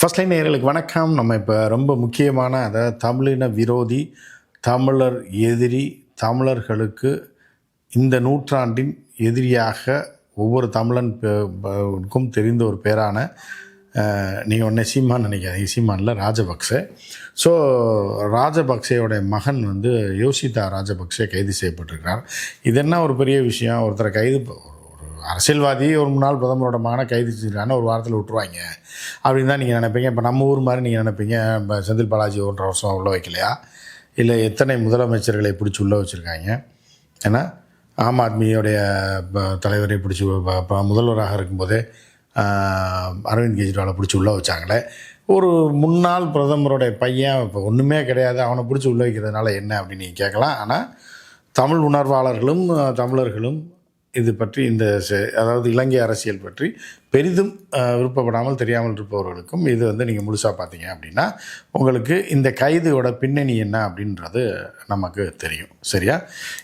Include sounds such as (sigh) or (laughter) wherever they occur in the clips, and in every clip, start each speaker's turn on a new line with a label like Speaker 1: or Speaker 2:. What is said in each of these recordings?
Speaker 1: First line நேர்களுக்கு வணக்கம். நம்ம இப்போ ரொம்ப முக்கியமான அதாவது தமிழின விரோதி தமிழர் எதிரி தமிழர்களுக்கு இந்த நூற்றாண்டின் எதிரியாக ஒவ்வொரு தமிழன் தெரிந்த ஒரு பேரான நீங்கள் ஒன்று சீமான் நினைக்காதீங்க. சீமானில் ராஜபக்சே. ஸோ ராஜபக்சேயோடைய மகன் வந்து யோசிதா ராஜபக்சே கைது செய்யப்பட்டிருக்கிறார். இது என்ன ஒரு பெரிய விஷயம்? ஒருத்தரை கைது அரசியல்வாதி ஒரு முன்னாள் பிரதமரோட மகனை கைது செஞ்சிருக்காங்க ஒரு வாரத்தில் விட்டுருவாங்க. அப்படின்னு தான் நீங்கள் நினைப்பீங்க. இப்போ நம்ம ஊர் மாதிரி நீங்கள் நினைப்பீங்க. இப்போ செந்தில் பாலாஜி ஒன்றரை வருஷம் உள்ள வைக்கலையா? இல்லை எத்தனை முதலமைச்சர்களை பிடிச்சி உள்ளே வச்சுருக்காங்க? ஏன்னா ஆம் ஆத்மியோடைய ப- தலைவரை பிடிச்சி ப- ப- முதல்வராக இருக்கும்போதே அரவிந்த் கெஜ்ரிவாலை பிடிச்சி உள்ளே வச்சாங்களே. ஒரு முன்னாள் பிரதமருடைய பையன் இப்போ ஒன்றுமே கிடையாது. அவனை பிடிச்சி உள்ளே வைக்கிறதுனால என்ன அப்படின்னு நீங்கள் கேட்கலாம். ஆனால் தமிழ் உணர்வாளர்களும் தமிழர்களும் இது பற்றி இந்த செ- அதாவது இலங்கை அரசியல் பற்றி பெரிதும் விருப்பப்படாமல் தெரியாமல் இருப்பவர்களுக்கும் இது வந்து நீங்கள் முழுசாக பார்த்தீங்க அப்படின்னா உங்களுக்கு இந்த கைதுயோட பின்னணி என்ன அப்படின்றது நமக்கு தெரியும். சரியா?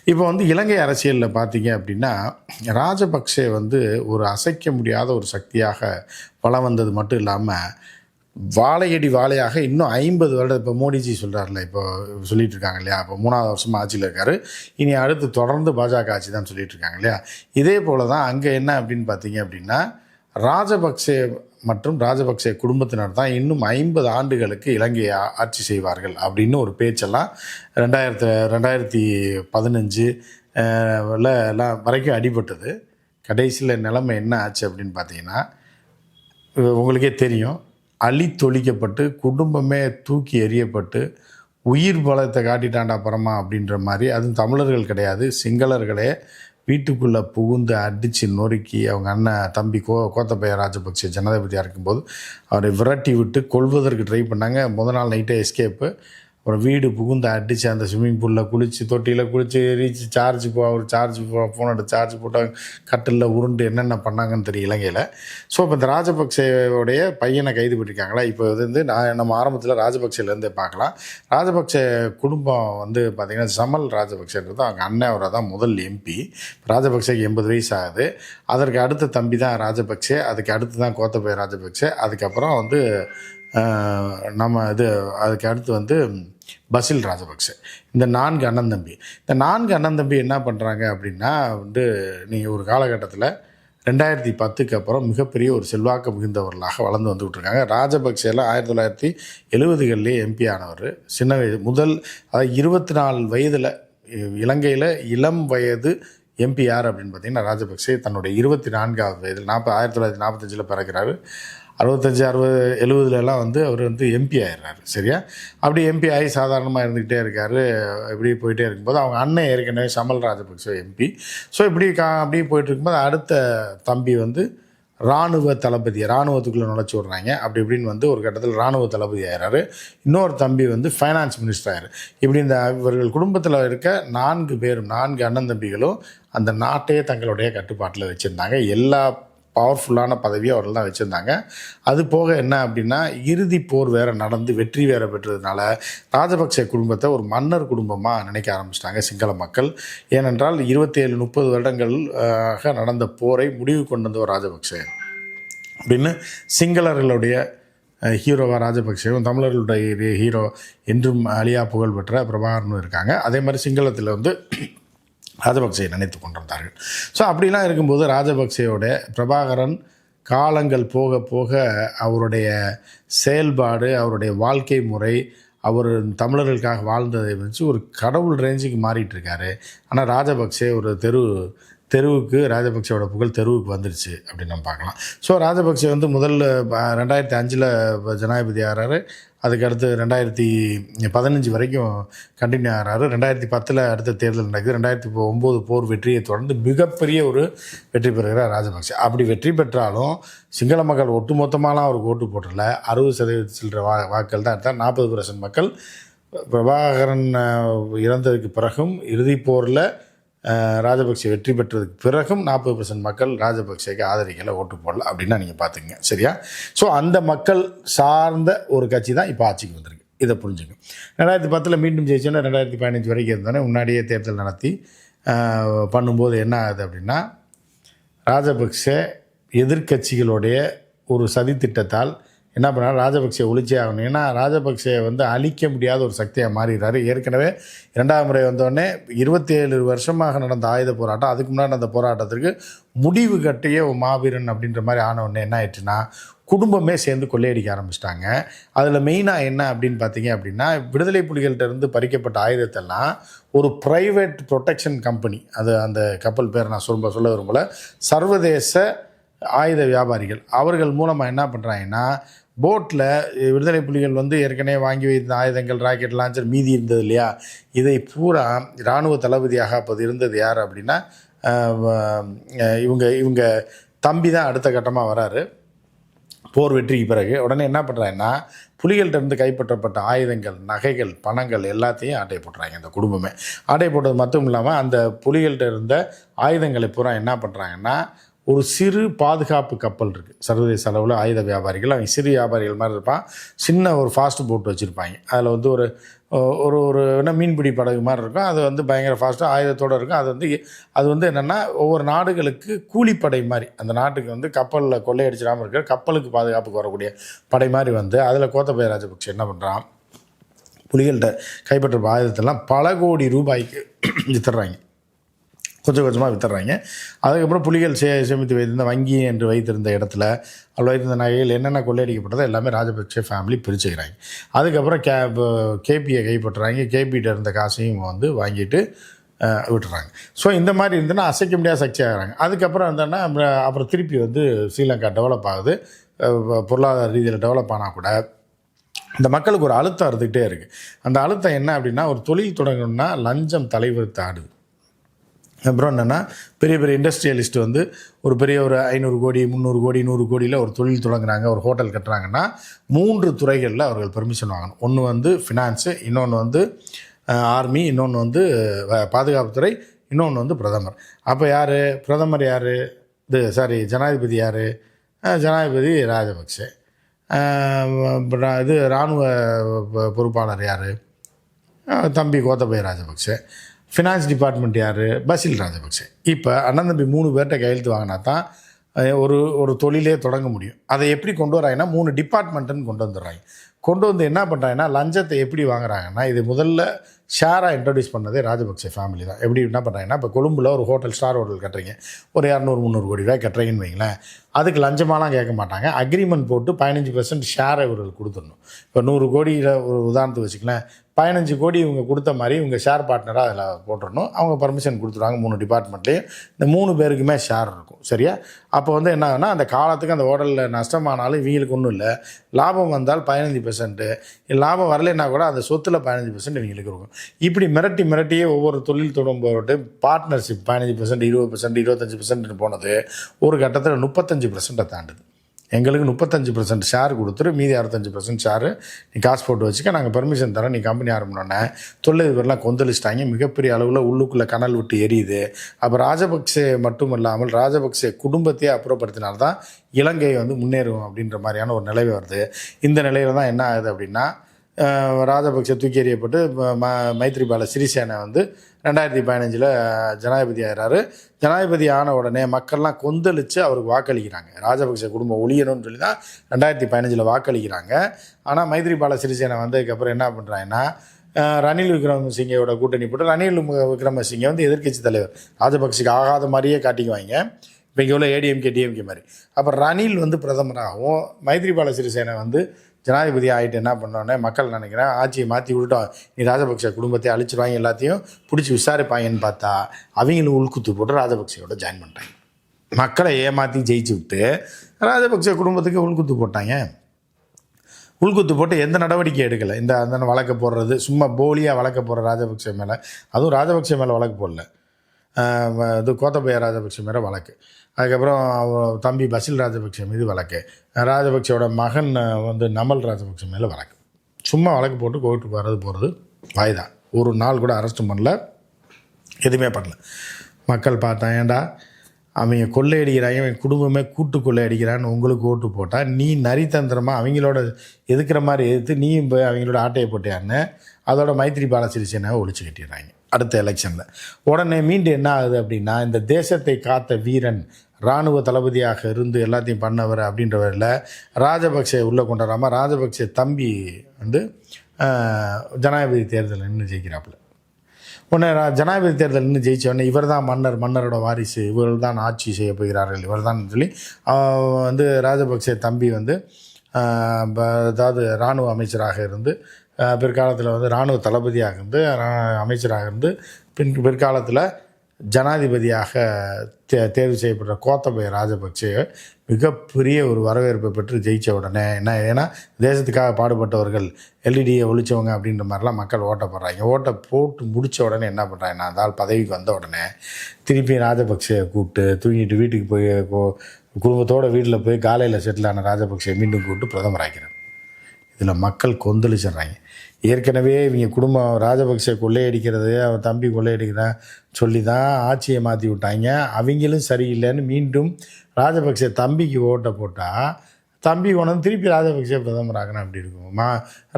Speaker 1: இப்போ வந்து இலங்கை அரசியலில் பார்த்தீங்க அப்படின்னா ராஜபக்சே வந்து ஒரு அசைக்க முடியாத ஒரு சக்தியாக வளம் வந்தது மட்டும் இல்லாமல் வாழையடி வாழையாக இன்னும் ஐம்பது வருடம் இப்போ மோடிஜி சொல்கிறார்ல இப்போ சொல்லிட்டு இருக்காங்க இல்லையா? இப்போ மூணாவது வருஷமாக ஆட்சியில் இருக்காரு. இனி அடுத்து தொடர்ந்து பாஜக ஆட்சி தான் சொல்லிட்டு இருக்காங்க இல்லையா? இதே போல தான் அங்கே என்ன அப்படின்னு பார்த்தீங்க அப்படின்னா ராஜபக்சே மற்றும் ராஜபக்சே குடும்பத்தினர் தான் இன்னும் ஐம்பது ஆண்டுகளுக்கு இலங்கையை ஆட்சி செய்வார்கள் அப்படின்னு ஒரு பேச்செல்லாம் ரெண்டாயிரத்து ரெண்டாயிரத்தி பதினஞ்சு ல எல்லாம் வரைக்கும் அடிபட்டது. கடைசியில் நிலைமை என்ன ஆச்சு அப்படின்னு பார்த்தீங்கன்னா உங்களுக்கே தெரியும். அழித்தொழிக்கப்பட்டு குடும்பமே தூக்கி எறியப்பட்டு உயிர் பலத்தை காட்டிட்டாண்டா பரமா அப்படின்ற மாதிரி அதுவும் தமிழர்கள் கிடையாது சிங்களர்களே வீட்டுக்குள்ளே புகுந்து அடித்து நொறுக்கி அவங்க அண்ணன் தம்பி கோ கோத்தபய ராஜபக்சே ஜனாதிபதியாக இருக்கும்போது அவரை விரட்டி விட்டு கொள்வதற்கு ட்ரை பண்ணாங்க. முத நாள் நைட்டே எஸ்கேப்பு அப்புறம் வீடு புகுந்து அடித்து அந்த ஸ்விம்மிங் பூலில் குளித்து தொட்டியில் குளித்து ரீச் சார்ஜ் போ ஒரு சார்ஜ் ஃபோனோட சார்ஜ் போட்டாங்க கட்டிலில் உருண்டு என்னென்ன பண்ணாங்கன்னு தெரியும் இலங்கையில் ஸோ இப்போ இந்த ராஜபக்சேவுடைய பையனை கைது பண்ணியிருக்காங்களா இப்போ இது வந்து நான் நம்ம ஆரம்பத்தில் ராஜபக்சேலேருந்தே பார்க்கலாம். ராஜபக்சே குடும்பம் வந்து பார்த்திங்கன்னா சமல் ராஜபக்சேன்றது அவங்க அண்ணன் அவரை தான் முதல் எம்பி ராஜபக்சேக்கு எண்பது வயசு ஆகுது. அதற்கு அடுத்த தம்பி தான் ராஜபக்சே அதுக்கு அடுத்து தான் கோத்தபய ராஜபக்சே அதுக்கப்புறம் வந்து நம்ம இது அதுக்கு அடுத்து வந்து பசில் ராஜபக்சே. இந்த நான்கு அண்ணன் தம்பி. இந்த நான்கு அண்ணன் தம்பி என்ன பண்ணுறாங்க அப்படின்னா வந்து நீங்கள் ஒரு காலகட்டத்தில் ரெண்டாயிரத்தி பத்துக்கு அப்புறம் மிகப்பெரிய ஒரு செல்வாக்கு மிகுந்தவர்களாக வளர்ந்து வந்துகிட்டு இருக்காங்க ராஜபக்சேல ஆயிரத்தி தொள்ளாயிரத்தி எழுபதுகள்லேயே எம்பி ஆனவர். சின்ன வயது முதல் அதாவது இருபத்தி நாலு வயதில் இலங்கையில் இளம் வயது எம்பி யார் அப்படின்னு பார்த்தீங்கன்னா ராஜபக்சே தன்னுடைய இருபத்தி நான்காவது வயதில் நாற்பது ஆயிரத்தி தொள்ளாயிரத்தி நாற்பத்தஞ்சில் பிறக்கிறாரு. அறுபத்தஞ்சு அறுபது எழுபதுலலாம் வந்து அவர் வந்து எம்பி ஆயிடுறாரு சரியா? அப்படி எம்பி ஆகி சாதாரணமாக இருந்துக்கிட்டே இருக்காரு. இப்படி போயிட்டே இருக்கும்போது அவங்க அண்ணன் ஏற்கனவே சமல் ராஜபக்சே எம்பி ஸோ இப்படி கா அப்படியே போயிட்டு இருக்கும்போது அடுத்த தம்பி வந்து இராணுவ தளபதி இராணுவத்துக்குள்ளே நுழைச்சி விட்றாங்க. அப்படி இப்படின்னு வந்து ஒரு கட்டத்தில் இராணுவ தளபதி ஆகிறாரு இன்னொரு தம்பி வந்து ஃபைனான்ஸ் மினிஸ்டர் ஆயிரு. இப்படி இந்த இவர்கள் குடும்பத்தில் இருக்க நான்கு பேரும் நான்கு அண்ணன் தம்பிகளும் அந்த நாட்டையே தங்களுடைய கட்டுப்பாட்டில் வச்சுருந்தாங்க. எல்லா பவர்ஃபுல்லான பதவியை அவர்கள் தான் வச்சுருந்தாங்க. அது போக என்ன அப்படின்னா இறுதி போர் வேற நடந்து வெற்றி வேற பெற்றதுனால ராஜபக்சே குடும்பத்தை ஒரு மன்னர் குடும்பமாக நினைக்க ஆரம்பிச்சிட்டாங்க சிங்கள மக்கள். ஏனென்றால் இருபத்தேழு முப்பது வருடங்கள் நடந்த போரை முடிவு கொண்டு வந்தவர் ராஜபக்சே. அப்படின்னு சிங்களர்களுடைய ஹீரோவா ராஜபக்சேவும் தமிழர்களுடைய ஹீரோ என்றும் அழியா புகழ் பெற்ற பிரபாகரனும் இருக்காங்க. அதே மாதிரி சிங்களத்தில் வந்து ராஜபக்சேயை நினைத்து கொண்டிருந்தார்கள். ஸோ அப்படிலாம் இருக்கும்போது ராஜபக்சேயோட பிரபாகரன் காலங்கள் போக போக அவருடைய செயல்பாடு அவருடைய வாழ்க்கை முறை அவர் தமிழர்களுக்காக வாழ்ந்ததை வச்சு ஒரு கடவுள் ரேஞ்சுக்கு மாறிட்டு இருக்காரு. ஆனால் ராஜபக்சே ஒரு தெரு தெருவுக்கு ராஜபக்சேவோட புகழ் தெருவுக்கு வந்துருச்சு அப்படின்னு நம்ம பார்க்கலாம். ஸோ ராஜபக்சே வந்து முதல்ல ரெண்டாயிரத்தி அஞ்சில் ஜனாதிபதி ஆகிறாரு அதுக்கடுத்து ரெண்டாயிரத்தி பதினஞ்சு வரைக்கும் கண்டினியூ ஆகிறாரு ரெண்டாயிரத்தி பத்தில் அடுத்த தேர்தல் நடக்குது. ரெண்டாயிரத்தி ஒம்பது போர் வெற்றியை தொடர்ந்து மிகப்பெரிய ஒரு வெற்றி பெறுகிறார் ராஜபக்சே. அப்படி வெற்றி பெற்றாலும் சிங்கள மக்கள் ஒட்டுமொத்தமாலாம் அவருக்கு ஓட்டு போட்டல அறுபது சதவீத சில்லற வா வாக்கள் தான் எடுத்தால் நாற்பது பர்சன்ட் மக்கள் பிரபாகரன் இறந்ததுக்கு பிறகும் இறுதிப் போரில் ராஜபக்சே வெற்றி பெற்றதுக்கு பிறகும் நாற்பது பர்சன்ட் மக்கள் ராஜபக்சேக்கு ஆதரிக்கல ஓட்டு போடல அப்படின்னா நீங்கள் பார்த்துங்க சரியா? ஸோ அந்த மக்கள் சார்ந்த ஒரு கட்சி தான் இப்போ ஆட்சிக்கு வந்திருக்கு. இதை புரிஞ்சுங்க ரெண்டாயிரத்தி பத்தில் மீண்டும் ஜெயிச்சோன்னா ரெண்டாயிரத்தி பதினஞ்சு வரைக்கும் இருந்தானே முன்னாடியே தேர்தல் நடத்தி பண்ணும்போது என்ன ஆகுது அப்படின்னா ராஜபக்சே எதிர்க்கட்சிகளுடைய ஒரு சதித்திட்டத்தால் என்ன பண்ணாரு ராஜபக்சே ஒழிச்சே ஆகணும். ஏன்னா ராஜபக்சே வந்து அழிக்க முடியாத ஒரு சக்தியாக மாறிடுறாரு. ஏற்கனவே இரண்டாவது முறை வந்தோடனே இருபத்தி ஏழு வருஷமாக நடந்த ஆயுத போராட்டம் அதுக்கு முன்னாடி நடந்த போராட்டத்திற்கு முடிவு கட்டிய மாவீரன் அப்படின்ற மாதிரி ஆனவுடனே என்ன ஆயிடுச்சுன்னா குடும்பமே சேர்ந்து கொள்ளையடிக்க ஆரம்பிச்சிட்டாங்க. அதில் மெயினாக என்ன அப்படின்னு பார்த்தீங்க அப்படின்னா விடுதலை புலிகள்கிட்ட இருந்து பறிக்கப்பட்ட ஆயுதத்தெல்லாம் ஒரு ப்ரைவேட் ப்ரொடெக்ஷன் கம்பெனி அது அந்த கப்பல் பேர் நான் சொல்ல சொல்ல விரும்பல சர்வதேச ஆயுத வியாபாரிகள் அவர்கள் மூலமாக என்ன பண்ணுறாங்கன்னா போட்டில் விடுதலை புலிகள் வந்து ஏற்கனவே வாங்கி வைத்த ஆயுதங்கள் ராக்கெட் லான்ச்சர் மீதி இருந்தது இல்லையா? இதை பூரா இராணுவ தளபதியாக அப்போது இருந்தது யார் அப்படின்னா இவங்க இவங்க தம்பி தான் அடுத்த கட்டமாக வராரு. போர் வெற்றிக்கு பிறகு. உடனே என்ன பண்ணுறாங்கன்னா புலிகள்கிட்ட இருந்து கைப்பற்றப்பட்ட ஆயுதங்கள் நகைகள் பணங்கள் எல்லாத்தையும் ஆட்டை போட்டுறாங்க இந்த குடும்பமே. ஆட்டை போட்டது மட்டும் இல்லாமல் அந்த புலிகள்கிட்ட இருந்த ஆயுதங்களை பூரா என்ன பண்ணுறாங்கன்னா ஒரு சிறு பாதுகாப்பு கப்பல் இருக்குது சர்வதேச அளவில் ஆயுத வியாபாரிகள் அவங்க சிறு வியாபாரிகள் மாதிரி இருப்பான் சின்ன ஒரு ஃபாஸ்ட் போட் வச்சுருப்பாங்க. அதில் வந்து ஒரு ஒரு ஒரு என்ன மீன்பிடி படகு மாதிரி இருக்கும் அது வந்து பயங்கர ஃபாஸ்ட்டாக ஆயுதத்தோடு இருக்கும். அது வந்து அது வந்து என்னென்னா ஒவ்வொரு நாடுகளுக்கு கூலிப்படை மாதிரி. அந்த நாட்டுக்கு வந்து கப்பலில் கொள்ளையடிச்சிடாமல் இருக்கிற கப்பலுக்கு பாதுகாப்புக்கு வரக்கூடிய படை மாதிரி வந்து அதில் கோத்தபய ராஜபக்ஷ என்ன பண்ணுறான் புலிகள்கிட்ட கைப்பற்ற ஆயுதத்தெல்லாம் பல கோடி ரூபாய்க்கு வித்துடுறாங்க. கொஞ்சம் கொஞ்சமாக வித்துறாங்க அதுக்கப்புறம் புலிகள் சே சேமித்து வைத்திருந்த வங்கி என்று வைத்திருந்த இடத்துல அவள் வைத்திருந்த நகைகள் என்னென்ன கொள்ளையடிக்கப்பட்டதோ எல்லாமே ராஜபக்சே ஃபேமிலி பிரிச்சுக்கிறாங்க. அதுக்கப்புறம் கே கேபியை கைப்பற்றுறாங்க. கேபிகிட்ட இருந்த காசையும் வந்து வாங்கிட்டு விட்டுறாங்க. ஸோ இந்த மாதிரி இருந்ததுன்னா அசைக்க முடியாத சக்தி ஆகிறாங்க அதுக்கப்புறம் இருந்தோன்னா அப்புறம் திருப்பி வந்து ஸ்ரீலங்கா டெவலப் ஆகுது. பொருளாதார ரீதியில் டெவலப் ஆனால் கூட இந்த மக்களுக்கு ஒரு அழுத்தம் இருந்துக்கிட்டே இருக்குது அந்த அழுத்தம் என்ன அப்படின்னா ஒரு தொழில் தொடங்கணும்னா லஞ்சம் தலைவர்த்து ஆடுது. அப்புறம் என்னென்னா பெரிய பெரிய இண்டஸ்ட்ரியலிஸ்ட் வந்து ஒரு பெரிய ஒரு ஐநூறு கோடி முந்நூறு கோடி நூறு கோடியில் ஒரு தொழில் தொடங்குறாங்க ஒரு ஹோட்டல் கட்டுறாங்கன்னா மூன்று துறைகளில் அவர்கள் பெர்மிஷன் வாங்கணும். ஒன்று வந்து ஃபினான்ஸு இன்னொன்று வந்து ஆர்மி இன்னொன்று வந்து வ- பாதுகாப்புத்துறை இன்னொன்று வந்து பிரதமர். அப்போ யார்? பிரதமர் யார்? இது சாரி ஜனாதிபதி யார்? ஜனாதிபதி ராஜபக்சே. இது இராணுவ பொறுப்பாளர் யார்? தம்பி கோத்தபய ராஜபக்சே. ஃபினான்ஸ் டிபார்ட்மெண்ட் யார்? பசில் ராஜபக்சே இப்போ அண்ணன் தம்பி மூணு பேர்கிட்ட கையெழுத்து வாங்கினா தான் ஒரு ஒரு தொழிலே தொடங்க முடியும். அதை எப்படி கொண்டு வராங்கன்னா மூணு டிபார்ட்மெண்ட்டுன்னு கொண்டு வந்துடுறாங்க. கொண்டு வந்து என்ன பண்ணுறாங்கன்னா லஞ்சத்தை எப்படி வாங்குறாங்கன்னா இது முதல்ல ஷேராக இன்ட்ரடியூஸ் பண்ணதே ராஜபக்சே ஃபேமிலி தான். எப்படி என்ன பண்ணுறாங்கன்னா இப்போ கொழும்புல ஒரு ஹோட்டல் ஸ்டார் ஹோட்டல் கட்டுறீங்க. ஒரு இரநூறு முந்நூறு கோடி ரூபாய் கட்டுறீங்கன்னு வைங்களேன். அதுக்கு லஞ்சமாலாம் கேட்க மாட்டாங்க. அக்ரிமெண்ட் போட்டு பதினஞ்சு பர்சன்ட் ஷேரை இவர்களுக்கு கொடுத்துடணும். இப்போ நூறு கோடியில் ஒரு உதாரணத்துக்கு வச்சுக்கலாம் பதினஞ்சு கோடி இவங்க கொடுத்த மாதிரி இவங்க ஷேர் பார்ட்னராக அதில் போட்டுடணும். அவங்க பர்மிஷன் கொடுத்துருவாங்க மூணு டிபார்ட்மெண்ட்லேயும் இந்த மூணு பேருக்குமே ஷேர் இருக்கும். சரியா? அப்போ வந்து என்ன ஆகுனா அந்த காலத்துக்கு அந்த ஹோட்டலில் நஷ்டமானாலும் இவங்களுக்கு ஒன்றும் இல்லை. லாபம் வந்தால் பதினஞ்சு பர்சன்ட்டு லாபம் வரலைன்னா கூட அந்த சொத்தில் பதினஞ்சு பெர்சன்ட் இவங்களுக்கு இருக்கும். இப்படி மிரட்டி மிரட்டியே ஒவ்வொரு தொழில் தொடங்கும்போது பார்ட்னர்ஷிப் பதினஞ்சு பர்சன்ட் இருபது பர்சன்ட் இருபத்தஞ்சி பர்சன்ட்னு போனது ஒரு கட்டத்தில் முப்பத்தஞ்சு பர்சன்ட்டை தாண்டுது. எங்களுக்கு முப்பத்தஞ்சு பர்சன்ட் ஷேர் கொடுத்துரு மீதி அறுபத்தஞ்சு பர்சன்ட் ஷேரு நீ காசு போட்டு வச்சுக்க நாங்கள் பெர்மிஷன் தரோம் நீ கம்பெனி ஆரம்பினோன்னே தொழிலதிபர்லாம் கொந்தளிச்சிட்டாங்க. மிகப்பெரிய அளவில் உள்ளுக்குள்ளே கனல் விட்டு எரியுது. அப்போ ராஜபக்சே மட்டும் இல்லாமல் ராஜபக்சே குடும்பத்தையே அப்புறப்படுத்தினால்தான் இலங்கை வந்து முன்னேறும் அப்படின்ற மாதிரியான ஒரு நிலை வருது. இந்த நிலையில் தான் என்ன ஆகுது அப்படின்னா ராஜபக்சே தூக்கி எறியப்பட்டு ம- மைத்ரிபால சிறிசேனை வந்து ரெண்டாயிரத்தி பதினஞ்சில் ஜனாதிபதி ஆகிறாரு ஜனாதிபதி ஆன உடனே மக்கள்லாம் கொந்தளித்து அவருக்கு வாக்களிக்கிறாங்க. ராஜபக்சே குடும்பம் ஒழியணும்னு சொல்லி தான் ரெண்டாயிரத்தி பதினஞ்சில் வாக்களிக்கிறாங்க. ஆனால் மைத்ரிபால சிறிசேனை வந்ததுக்கப்புறம் என்ன பண்ணுறாங்கன்னா ரணில் விக்ரமசிங்கையோட கூட்டணி போட்டு ரணில் மு- வந்து எதிர்க்கட்சி தலைவர். ராஜபக்சேக்கு ஆகாத மாதிரியே காட்டிக்குவாங்க. இப்போ இங்கே உள்ள ஏடிஎம்கே டிஎம்கே மாதிரி. அப்போ ரணில் வந்து பிரதமராகவும் மைத்ரிபால சிறிசேனை வந்து ஜனாதிபதி ஆகிட்டு என்ன பண்ணோன்னே மக்கள் நினைக்கிறேன் ஆட்சியை மாற்றி விட்டுட்டோம். நீ ராஜபக்சே குடும்பத்தை அழிச்சிருவாங்க எல்லாத்தையும் பிடிச்சி விசாரிப்பாங்கன்னு பார்த்தா அவங்களும் உள்குத்து போட்டு ராஜபக்சையோட ஜாயின் பண்ணிட்டாங்க. மக்களை ஏமாற்றி ஜெயிச்சு விட்டு ராஜபக்சே குடும்பத்துக்கு உள்குத்து போட்டாங்க. உள்குத்து போட்டு எந்த நடவடிக்கை எடுக்கலை. இந்த அந்த வழக்க போடுறது சும்மா போலியாக வழக்க போடுற ராஜபக்சே மேலே. அதுவும் ராஜபக்சே மேலே வழக்கு போடல. இது கோத்தபய ராஜபக்சே மேலே வழக்கு. அதுக்கப்புறம் தம்பி பசில் ராஜபக்சே மீது வழக்கு. ராஜபக்ஷோட மகன் வந்து நமல் ராஜபக்சே மேலே வழக்கு. சும்மா வழக்கு போட்டு கோர்ட்டுக்கு வர்றது போகிறது வாய்தான் ஒரு நாள் கூட அரெஸ்ட்டும் பண்ணல. எதுவுமே பண்ணல. மக்கள் பார்த்தா ஏன்டா அவங்க கொள்ளையடிக்கிறாங்க அவன் குடும்பமே கூட்டு கொள்ளையடிக்கிறான்னு உங்களுக்கு ஓட்டு போட்டால் நீ நரித்தந்திரமாக அவங்களோட எதுக்குற மாதிரி எதிர்த்து நீயும் போய் அவங்களோட ஆட்டையை போட்டியான்னு அதோட மைத்ரி பாலசிரிசேனாவை ஒழிச்சு கட்டிடுறாங்க. அடுத்த எலெக்ஷனில் உடனே மீண்டும் என்ன ஆகுது அப்படின்னா இந்த தேசத்தை காத்த வீரன் இராணுவ தளபதியாக இருந்து எல்லாத்தையும் பண்ணவர் அப்படின்றவரில் ராஜபக்சே உள்ளே கொண்டாடாமல் ராஜபக்சே தம்பி வந்து ஜனாதிபதி தேர்தலில் நின்று ஜெயிக்கிறாப்புல. உடனே ரா- ஜனாதிபதி தேர்தல் நின்று ஜெயிச்ச உடனே இவர் தான் மன்னர் மன்னரோட வாரிசு இவர்கள் தான் ஆட்சி செய்ய போகிறார்கள் இவர் தான் சொல்லி வந்து ராஜபக்சே தம்பி வந்து ப- அதாவது இராணுவ அமைச்சராக இருந்து பிற்காலத்தில் வந்து இராணுவ தளபதியாக இருந்து ரா- அமைச்சராக இருந்து பின் பிற்காலத்தில் ஜனாதிபதியாக தே தேர்வு செய்யப்பட்ட கோத்தபய ராஜபக்சே மிகப்பெரிய ஒரு வரவேற்பை பெற்று ஜெயித்த உடனே என்ன ஏன்னா தேசத்துக்காக பாடுபட்டவர்கள் எல்இடியை ஒழிச்சவங்க அப்படின்ற மாதிரிலாம் மக்கள் ஓட்ட போடுறாங்க ஓட்டை போட்டு முடித்த உடனே என்ன பண்ணுறாங்கன்னா அந்த பதவிக்கு வந்த உடனே திருப்பி ராஜபக்சே கூப்பிட்டு தூங்கிட்டு வீட்டுக்கு போய் கோ- குடும்பத்தோட வீட்டில் போய் காலையில் செட்டில் ஆன ராஜபக்சே மீண்டும் கூப்பிட்டு பிரதமர் ஆக்கிறார் இதில் மக்கள் கொந்தளிச்சிடுறாங்க. ஏற்கனவே இவங்க குடும்பம் ராஜபக்சே கொள்ளையடிக்கிறது அவன் தம்பி கொள்ளையடிக்கிறான் சொல்லி தான் ஆட்சியை மாற்றி விட்டாங்க. அவங்களும் சரியில்லைன்னு மீண்டும் ராஜபக்சே தம்பிக்கு ஓட்டை போட்டால் தம்பி கொண்டு திருப்பி ராஜபக்சே பிரதமர் ஆகணும் அப்படி இருக்கும். மா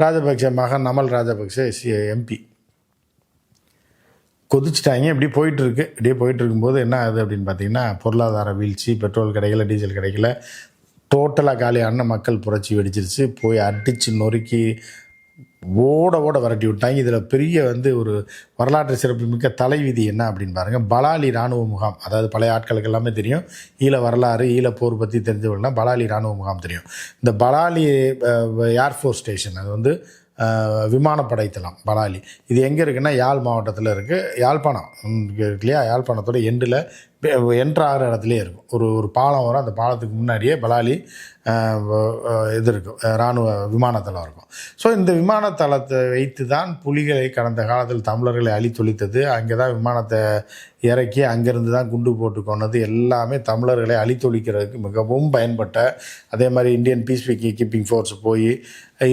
Speaker 1: ராஜபக்சே மகன் நமல் ராஜபக்சே சி எம்பி கொதிச்சிட்டாங்க. இப்படி போயிட்டுருக்கு. இப்படியே போயிட்டு இருக்கும்போது என்ன ஆகுது அப்படின்னு பார்த்தீங்கன்னா பொருளாதார வீழ்ச்சி பெட்ரோல் கிடைக்கல டீசல் கிடைக்கல. டோட்டலாக காலியான மக்கள் புரட்சி வெடிச்சிருச்சு. போய் அடித்து நொறுக்கி ஓட ஓட விரட்டி விட்டாங்க. இதில் பெரிய வந்து ஒரு வரலாற்று சிறப்பு மிக்க தலைவிதி என்ன அப்படின்னு பாருங்கள் பலாலி இராணுவ முகாம். அதாவது பழைய ஆட்களுக்கு எல்லாமே தெரியும். ஈழ வரலாறு ஈழ போர் பற்றி தெரிஞ்சவங்கன்னா பலாலி இராணுவ முகாம் தெரியும். இந்த பலாலி ஏர்ஃபோர்ஸ் ஸ்டேஷன் அது வந்து விமானப்படைத்தலாம் விமானப்படை தளம் பலாலி. இது எங்கே இருக்குன்னா யாழ் மாவட்டத்தில் இருக்குது யாழ்ப்பாணம் இல்லையா? யாழ்ப்பாணத்தோட எண்டில் என்ட்ரு ஆகிற இடத்துலையே இருக்கும். ஒரு ஒரு பாலம் வரும். அந்த பாலத்துக்கு முன்னாடியே பலாலி இது இருக்கும். இராணுவ விமானத்தளம் இருக்கும். ஸோ இந்த விமானத்தளத்தை வைத்து தான் புலிகளை கடந்த காலத்தில் தமிழர்களை அழித்தொழித்தது. அங்கே தான் விமானத்தை இறக்கி அங்கேருந்து தான் குண்டு போட்டு கொண்டது எல்லாமே தமிழர்களை அழித்தொழிக்கிறதுக்கு மிகவும் பயன்பட்ட அதே மாதிரி இந்தியன் பீஸ் கீப்பிங் ஃபோர்ஸ் போய்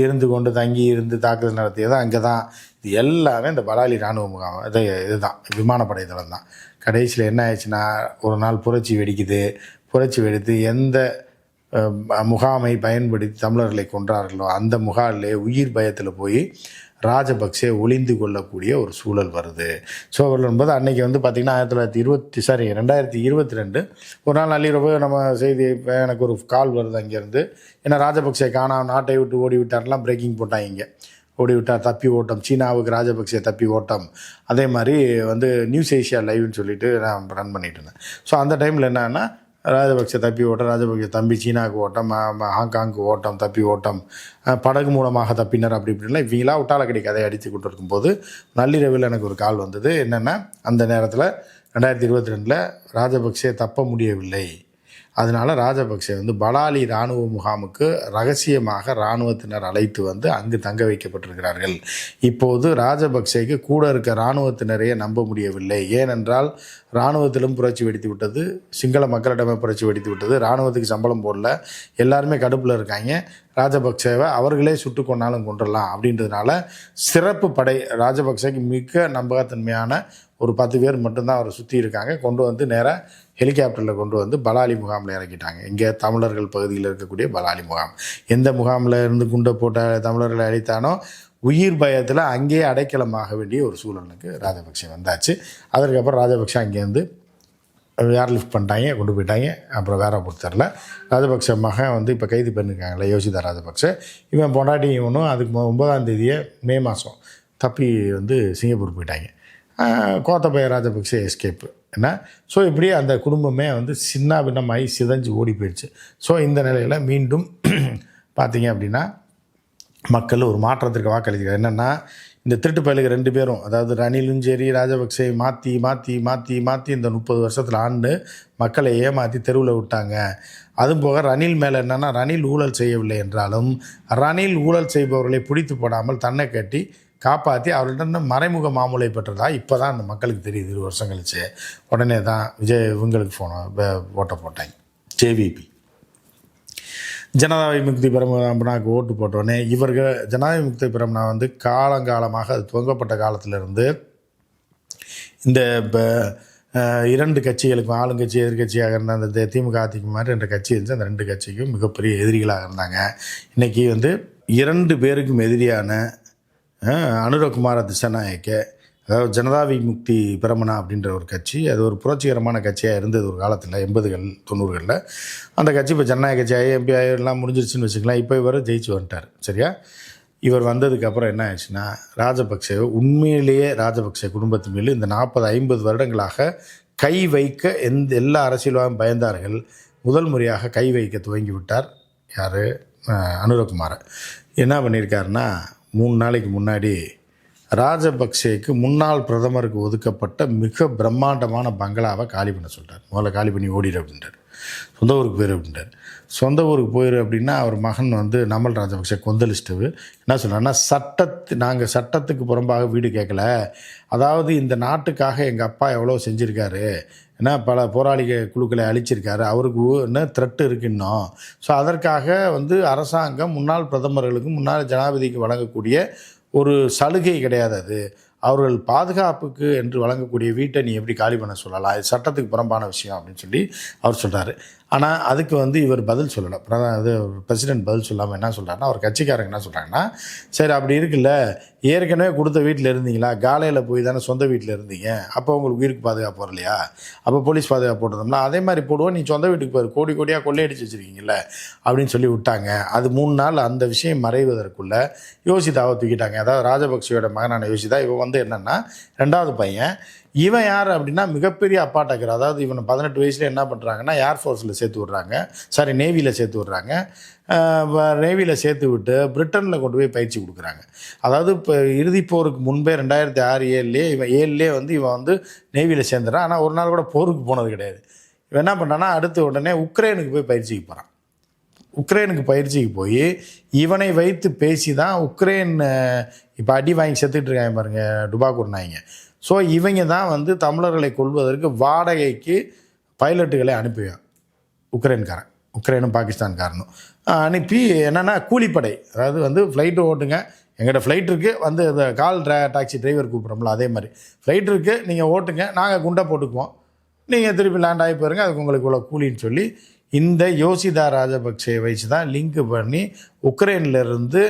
Speaker 1: இருந்து கொண்டு தங்கி இருந்து தாக்குதல் நடத்தியது. அங்கே தான் இது எல்லாமே இந்த பலாலி இராணுவ முகாம் இது இதுதான். விமானப்படை தளம் தான். கடைசியில் என்ன ஆயிடுச்சுன்னா ஒரு நாள் புரட்சி வெடிக்குது. புரட்சி வெடித்து எந்த முகாமை பயன்படுத்தி தமிழர்களை கொன்றார்களோ அந்த முகாமிலே உயிர் பயத்தில் போய் ராஜபக்சே ஒளிந்து கொள்ளக்கூடிய ஒரு சூழல் வருது. ஸோ என்பது அன்னைக்கு வந்து பார்த்திங்கன்னா ஆயிரத்தி தொள்ளாயிரத்தி இருபத்தி சாரி ரெண்டாயிரத்தி இருபத்தி ரெண்டு ஒரு நாள் நள்ளிரவு நம்ம செய்தி எனக்கு ஒரு கால் வருது அங்கேருந்து. ஏன்னா ராஜபக்சே காணாம நாட்டை விட்டு ஓடி விட்டார்லாம் பிரேக்கிங் போட்டாங்க ஓடிவிட்டார் ஓடி விட்டார் தப்பி ஓட்டம். சீனாவுக்கு ராஜபக்சே தப்பி ஓட்டம். அதே மாதிரி வந்து நியூஸ் ஏஷியா லைவ்னு சொல்லிட்டு நான் ரன் பண்ணிட்டு இருந்தேன். ஸோ அந்த டைமில் என்னன்னா ராஜபக்சே தப்பி ஓட்டம் ராஜபக்சே தம்பி சீனாவுக்கு ஓட்டம் ம- ஹாங்காங்க்கு ஓட்டம் தப்பி ஓட்டம் படகு மூலமாக தப்பினர் அப்படி இப்படின்லாம் இவங்களா விட்டாலக்கடி கதையை அடித்து கொண்டு இருக்கும்போது நள்ளிரவில் எனக்கு ஒரு கால் வந்தது. என்னென்னா அந்த நேரத்தில் ரெண்டாயிரத்தி இருபத்தி ரெண்டில் ராஜபக்சே தப்ப முடியவில்லை. அதனால ராஜபக்சே வந்து பலாலி இராணுவ முகாமுக்கு ரகசியமாக இராணுவத்தினர் அழைத்து வந்து அங்கு தங்க வைக்கப்பட்டிருக்கிறார்கள். இப்போது ராஜபக்சேக்கு கூட இருக்க இராணுவத்தினரையே நம்ப முடியவில்லை. ஏனென்றால் இராணுவத்திலும் புரட்சி வெடித்து விட்டது சிங்கள மக்களிடமே புரட்சி வெடித்து விட்டது. இராணுவத்துக்கு சம்பளம் போடல. எல்லாருமே கடுப்பில் இருக்காங்க. ராஜபக்சேவை அவர்களே சுட்டு கொண்டாலும் கொண்டுடலாம் அப்படின்றதுனால சிறப்பு படை ராஜபக்சேக்கு மிக நம்பகத்தன்மையான ஒரு பத்து பேர் மட்டும்தான் அவரை சுற்றி இருக்காங்க. கொண்டு வந்து நேராக ஹெலிகாப்டரில் கொண்டு வந்து பலாலி முகாமில் இறக்கிட்டாங்க. இங்கே தமிழர்கள் பகுதியில் இருக்கக்கூடிய பலாலி முகாம். எந்த முகாமில் இருந்து குண்டை போட்ட தமிழர்களை அழைத்தானோ உயிர் பயத்தில் அங்கேயே அடைக்கலமாக வேண்டிய ஒரு சூழலுக்கு ராஜபக்சே வந்தாச்சு. அதற்கப்புறம் ராஜபக்சே அங்கேருந்து ஏர் லிஃப்ட் பண்ணிட்டாங்க கொண்டு போயிட்டாங்க. அப்புறம் வேற பொறுத்தரில் ராஜபக்ச மகன் வந்து இப்போ கைது பண்ணியிருக்காங்களே யோசிதா ராஜபக்சே இவன் பொண்டாட்டி இவனும் அதுக்கு ஒன்பதாம் தேதியே மே மாதம் தப்பி வந்து சிங்கப்பூர் போயிட்டாங்க. கோத்தபய ராஜபக்சே எஸ்கேப்பு என்ன? ஸோ இப்படி அந்த குடும்பமே வந்து சின்ன பின்னமாகி சிதஞ்சு ஓடி போயிடுச்சு. ஸோ இந்த நிலையில் மீண்டும் (clears throat) பார்த்தீங்க அப்படின்னா மக்கள் ஒரு மாற்றத்திற்கு வாக்களிக்கிறார். என்னென்னா இந்த திருட்டு பயலுக்கு ரெண்டு பேரும் அதாவது ரணிலும் சரி ராஜபக்சே மாற்றி மாற்றி மாற்றி மாற்றி இந்த முப்பது வருஷத்தில் ஆண்டு மக்களை ஏமாற்றி தெருவில் விட்டாங்க. அதுவும் போக ரணில் மேலே என்னென்னா ரணில் ஊழல் செய்யவில்லை என்றாலும் ரணில் ஊழல் செய்பவர்களை பிடித்து போடாமல் தன்னை கட்டி காப்பாற்றி அவர்கிட்ட மறைமுக மாமூலை பெற்றதா? இப்போ தான் அந்த மக்களுக்கு தெரியுது இரு வருஷம் கழிச்சு. உடனே தான் விஜய் இவங்களுக்கு போனோம் ஓட்டை போட்டாங்க. ஜேவிபி ஜனதா விமுக்தி பிரமனாக்கு ஓட்டு போட்டோடனே இவர்கள் ஜனதா விமுக்தி பிரமனா வந்து காலங்காலமாக அது துவங்கப்பட்ட காலத்திலிருந்து இந்த இப்போ இரண்டு கட்சிகளுக்கும் ஆளுங்கட்சி எதிர்கட்சியாக இருந்த அந்த திமுக அதிமுக மாதிரி ரெண்டு கட்சி இருந்துச்சு. அந்த ரெண்டு கட்சிக்கும் மிகப்பெரிய எதிரிகளாக இருந்தாங்க. இன்றைக்கி வந்து இரண்டு பேருக்கும் எதிரியான அனுரகுமார திசநாயக்க அதாவது ஜனதா விமுக்தி பிரமணா அப்படின்ற ஒரு கட்சி அது ஒரு புரட்சிகரமான கட்சியாக இருந்தது ஒரு காலத்தில் எண்பதுகள் தொண்ணூறுகளில். அந்த கட்சி இப்போ ஜனநாயக கட்சி எம்பி எல்லாம் முடிஞ்சிருச்சுன்னு வச்சுக்கலாம் இப்போ இவர் ஜெயிச்சு வந்துட்டார் சரியா? இவர் வந்ததுக்கப்புறம் என்ன ஆயிடுச்சுன்னா ராஜபக்சே உண்மையிலேயே ராஜபக்சே குடும்பத்து மேலே இந்த நாற்பது ஐம்பது வருடங்களாக கை வைக்க எந்த எல்லா அரசியல்வாதம் பயந்தார்கள். முதல் முறையாக கை வைக்க துவங்கி விட்டார் யார் அனுரகுமார் என்ன பண்ணியிருக்காருன்னா மூணு நாளைக்கு முன்னாடி ராஜபக்சேக்கு முன்னாள் பிரதமருக்கு ஒதுக்கப்பட்ட மிக பிரம்மாண்டமான பங்களாவை காலி பண்ண சொல்கிறார் முதல்ல காலி பண்ணி ஓடிடு அப்படின்றார். சொந்த ஊருக்கு போயிரு அப்படின்றார். சொந்த ஊருக்கு போயிரு அப்படின்னா அவர் மகன் வந்து நமல் ராஜபக்சே கொந்தளிச்சிட்டு என்ன சொல்கிறாருன்னா சட்டத்து நாங்கள் சட்டத்துக்கு புறம்பாக வீடு கேட்கல. அதாவது இந்த நாட்டுக்காக எங்கள் அப்பா எவ்வளோ செஞ்சுருக்காரு. ஏன்னா பல போராளிக குழுக்களை அழிச்சிருக்காரு. அவருக்கு என்ன த்ரெட்டு இருக்கு இன்னும். ஸோ அதற்காக வந்து அரசாங்கம் முன்னாள் பிரதமர்களுக்கு முன்னாள் ஜனாதிபதிக்கு வழங்கக்கூடிய ஒரு சலுகை கிடையாது அது. அவர்கள் பாதுகாப்புக்கு என்று வழங்கக்கூடிய வீட்டை நீ எப்படி காலி பண்ண சொல்லலாம் இது சட்டத்துக்கு புறம்பான விஷயம் அப்படின்னு சொல்லி அவர் சொல்கிறார் ஆனால் அதுக்கு வந்து இவர் பதில் சொல்லலை. பிரதம இது பிரசிடென்ட் பதில் சொல்லாமல் என்ன சொல்கிறாருன்னா அவர் கட்சிக்காரங்க என்ன சொல்கிறாங்கன்னா சரி அப்படி இருக்குல்ல. ஏற்கனவே கொடுத்த வீட்டில் இருந்தீங்களா? காலையில் போய் தானே சொந்த வீட்டில் இருந்தீங்க. அப்போ உங்களுக்கு உயிருக்கு பாதுகாப்பு வரலையா? அப்போ போலீஸ் பாதுகாப்பு போட்டதும்ல அதே மாதிரி போடுவோம். நீ சொந்த வீட்டுக்கு போய் கோடி கோடியாக கொள்ளையடிச்சு வச்சுருக்கீங்கள அப்படின்னு சொல்லி விட்டாங்க. அது மூணு நாள் அந்த விஷயம் மறைவதற்குள்ள யோசிதாவை தூக்கிட்டாங்க. அதாவது ராஜபக்சேயோட மகனான யோசிதா. இவன் வந்து என்னென்னா ரெண்டாவது பையன். இவன் யார் அப்படின்னா மிகப்பெரிய அப்பாட்டக்கர் அதாவது இவனை பதினெட்டு வயசில் என்ன பண்ணுறாங்கன்னா ஏர்ஃபோர்ஸில் சேர்த்து விட்றாங்க. சாரி நேவியில் சேர்த்து விட்றாங்க. நேவியில் சேர்த்து விட்டு பிரிட்டனில் கொண்டு போய் பயிற்சி கொடுக்குறாங்க. அதாவது இப்போ இறுதிப் போருக்கு முன்பே ரெண்டாயிரத்தி ஆறு ஏழுலேயே இவன் ஏழுலேயே வந்து இவன் வந்து நேவியில் சேர்ந்துறான். ஆனால் ஒரு நாள் கூட போருக்கு போனது கிடையாது. இவன் என்ன பண்ணான்னா அடுத்து உடனே உக்ரைனுக்கு போய் பயிற்சிக்கு போகிறான் உக்ரைனுக்கு பயிற்சிக்கு போய் இவனை வைத்து பேசி தான் உக்ரைன் இப்போ அடி வாங்கி செத்துட்டு இருக்காங்க பாருங்கள் டுபாக்கூர் நாய்ங்க. ஸோ இவங்க தான் வந்து தமிழர்களை கொள்வதற்கு வாடகைக்கு பைலட்டுகளை அனுப்புவேன் உக்ரைன்காரன் உக்ரைனும் பாகிஸ்தான்காரனும். அனுப்பி என்னென்னா கூலிப்படை. அதாவது வந்து ஃப்ளைட்டு ஓட்டுங்க. எங்கிட்ட ஃப்ளைட் இருக்குது வந்து இந்த கால் ட்ரா டாக்ஸி டிரைவர் கூப்பிட்றோம்ல அதே மாதிரி. ஃப்ளைட் இருக்குது நீங்கள் ஓட்டுங்க. நாங்கள் குண்டை போட்டுக்குவோம். நீங்கள் திருப்பி லேண்ட் ஆகி போயிருங்க அதுக்கு உங்களுக்கு இவ்வளோ கூலின்னு சொல்லி இந்த யோசிதா ராஜபக்சே வச்சு தான் லிங்க் பண்ணி உக்ரைன்லேருந்து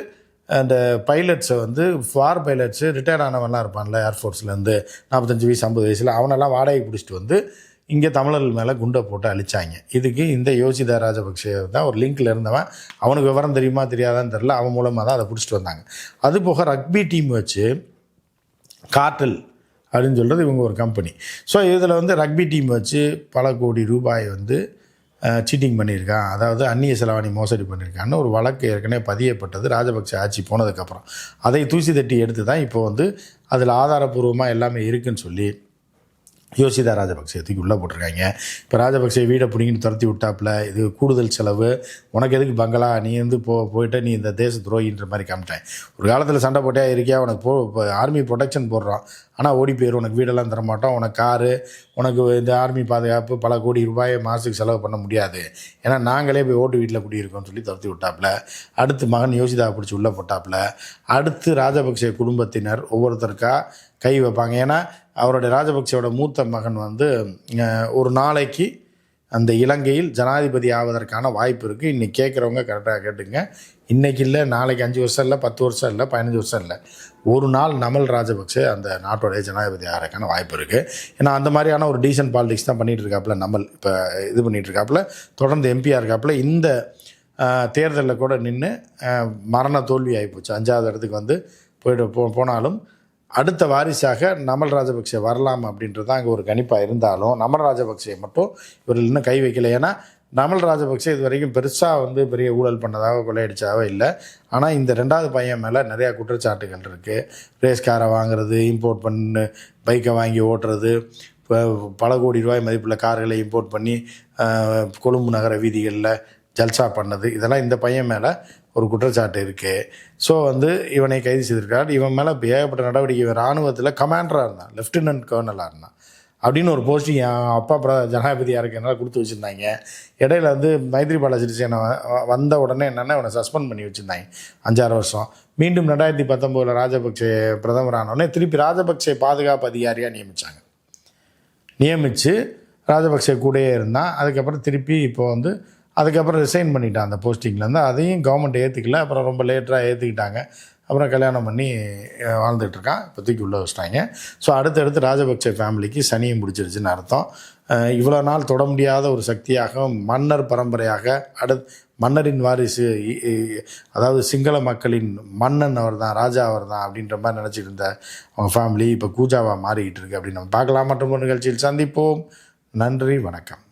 Speaker 1: அந்த பைலட்ஸை uh, வந்து ஃபார் பைலட்ஸு ரிட்டையர்ட் ஆனவன்லாம் இருப்பான்ல ஏர்ஃபோர்ஸ்லேருந்து நாற்பத்தஞ்சு வயசு ஐம்பது வயசில் அவனெல்லாம் வாடகை பிடிச்சிட்டு வந்து இங்கே தமிழர்கள் மேலே குண்டை போட்டு அழிச்சாங்க. இதுக்கு இந்த யோசிதா ராஜபக்சே தான் ஒரு லிங்க்கில் இருந்தவன். அவனுக்கு விவரம் தெரியுமா தெரியாதான்னு தெரில அவன் மூலமாக தான் அதை பிடிச்சிட்டு வந்தாங்க. அது போக ரக்பி டீம் வச்சு காட்டல் அப்படின்னு சொல்கிறது இவங்க ஒரு கம்பெனி ஸோ இதில் வந்து ரக்பி டீம் வச்சு பல கோடி ரூபாய் வந்து சீட்டிங் பண்ணியிருக்கான். அதாவது அந்நிய செலவாணி மோசடி பண்ணியிருக்கான்னு ஒரு வழக்கு ஏற்கனவே பதியப்பட்டது ராஜபக்சே ஆட்சி போனதுக்கப்புறம். அதை தூசி தட்டி எடுத்து தான் இப்போ வந்து அதில் ஆதாரப்பூர்வமாக எல்லாமே இருக்குன்னு சொல்லி யோசிதா ராஜபக்சே தூக்கி உள்ளே போட்டிருக்காங்க. இப்போ ராஜபக்சே வீடை பிடிங்கின்னு துரத்தி விட்டாப்புல இது கூடுதல் செலவு உனக்கு எதுக்கு பங்களா நீ வந்து போ போயிட்டு நீ இந்த தேச துரோகின்ற மாதிரி காமிட்டேன். ஒரு காலத்தில் சண்டை போட்டே இருக்கியா? உனக்கு போ இப்போ ஆர்மி ப்ரொடெக்ஷன் போடுறோம். ஆனால் ஓடி போயிடும் உனக்கு வீடெல்லாம் தர மாட்டோம் உனக்கு காரு உனக்கு இந்த ஆர்மி பாதுகாப்பு பல கோடி ரூபாயை மாதத்துக்கு செலவு பண்ண முடியாது. ஏன்னா நாங்களே போய் ஓட்டு வீட்டில் குடியிருக்கோம்னு சொல்லி துரத்தி விட்டாப்புல அடுத்து மகன் யோசிதாவை பிடிச்சி உள்ளே போட்டாப்புல அடுத்து ராஜபக்சே குடும்பத்தினர் ஒவ்வொருத்தருக்கா கை வைப்பாங்க. ஏன்னா அவருடைய ராஜபக்சேவோட மூத்த மகன் வந்து ஒரு நாளைக்கு அந்த இலங்கையில் ஜனாதிபதி ஆவதற்கான வாய்ப்பு இருக்குது இன்றைக்கி கேட்குறவங்க கரெக்டாக கேட்டுங்க. இன்றைக்கி இல்லை நாளைக்கு அஞ்சு வருஷம் இல்லை பத்து வருஷம் இல்லை பதினஞ்சு வருஷம் இல்லை. ஒரு நாள் நமல் ராஜபக்சே அந்த நாட்டோடைய ஜனாதிபதி ஆகிறதுக்கான வாய்ப்பு இருக்குது ஏன்னா அந்த மாதிரியான ஒரு டீசன்ட் பாலிடிக்ஸ் தான் பண்ணிகிட்டு இருக்காப்புல நமல் இப்போ இது பண்ணிகிட்டு இருக்காப்புல தொடர்ந்து எம்பியாக இருக்காப்புல இந்த தேர்தலில் கூட நின்று மரண தோல்வி ஆகிப்போச்சு அஞ்சாவது இடத்துக்கு வந்து போய்ட்டு போ போனாலும் அடுத்த வாரிசாக நமல் ராஜபக்சே வரலாம் அப்படின்றது அங்கே ஒரு கணிப்பாக இருந்தாலும் நமல் ராஜபக்சே மட்டும் இவர்கள் இன்னும் கை வைக்கல. ஏன்னா நமல் ராஜபக்சே இது வரைக்கும் பெருசாக வந்து பெரிய ஊழல் பண்ணதாக கொள்ளையடிச்சாவோ இல்லை. ஆனால் இந்த ரெண்டாவது பையன் மேலே நிறையா குற்றச்சாட்டுகள் இருக்குது ரேஸ் காரை வாங்குறது இம்போர்ட் பண்ணு பைக்கை வாங்கி ஓட்டுறது இப்போ பல கோடி ரூபாய் மதிப்புள்ள கார்களை இம்போர்ட் பண்ணி கொழும்பு நகர வீதிகளில் ஜல்சா பண்ணது. இதெல்லாம் இந்த பையன் மேலே ஒரு குற்றச்சாட்டு இருக்குது ஸோ வந்து இவனை கைது செய்திருக்கார் இவன் மேலே இப்போ ஏகப்பட்ட நடவடிக்கை இவன் இராணுவத்தில் கமாண்டராக இருந்தான். லெஃப்டினன்ட் கர்னலாக இருந்தான். அப்படின்னு ஒரு போஸ்டிங் என் அப்பா பிர ஜனாதிபதியாக இருக்கனால கொடுத்து வச்சுருந்தாங்க. இடையில வந்து மைத்ரிபால சிறிசேனா வ- வந்த உடனே என்னென்னா இவனை சஸ்பெண்ட் பண்ணி வச்சுருந்தாங்க. அஞ்சாறு வருஷம். மீண்டும் ரெண்டாயிரத்தி பத்தொம்போதில் ராஜபக்சே பிரதமர் ஆனோடனே திருப்பி ராஜபக்சே பாதுகாப்பு அதிகாரியாக நியமித்தாங்க நியமித்து ராஜபக்சே கூடயே இருந்தான். அதுக்கப்புறம் திருப்பி இப்போ வந்து அதுக்கப்புறம் ரிசைன் பண்ணிட்டான் அந்த போஸ்டிங்லேருந்து அதையும் கவர்மெண்ட் ஏற்றுக்கல அப்புறம் ரொம்ப லேட்டராக ஏற்றுக்கிட்டாங்க அப்புறம் கல்யாணம் பண்ணி வாழ்ந்துட்டுருக்கான் இருக்கான் இப்போ தூக்கி உள்ளே வச்சிட்டாங்க. ஸோ அடுத்தடுத்து ராஜபக்சே ஃபேமிலிக்கு சனியை முடிச்சிருச்சுன்னு அர்த்தம். இவ்வளோ நாள் தொட முடியாத ஒரு சக்தியாக மன்னர் பரம்பரையாக அடு மன்னரின் வாரிசு அதாவது சிங்கள மக்களின் மன்னன் அவர் தான் ராஜா அவர் தான் அப்படின்ற மாதிரி நினச்சிட்டு இருந்த அவங்க ஃபேமிலி இப்போ கூஜாவாக மாறிக்கிட்டு இருக்கு. அப்படின்னு நம்ம பார்க்கலாம். மற்றும் ஒரு நிகழ்ச்சியில் சந்திப்போம். நன்றி வணக்கம்.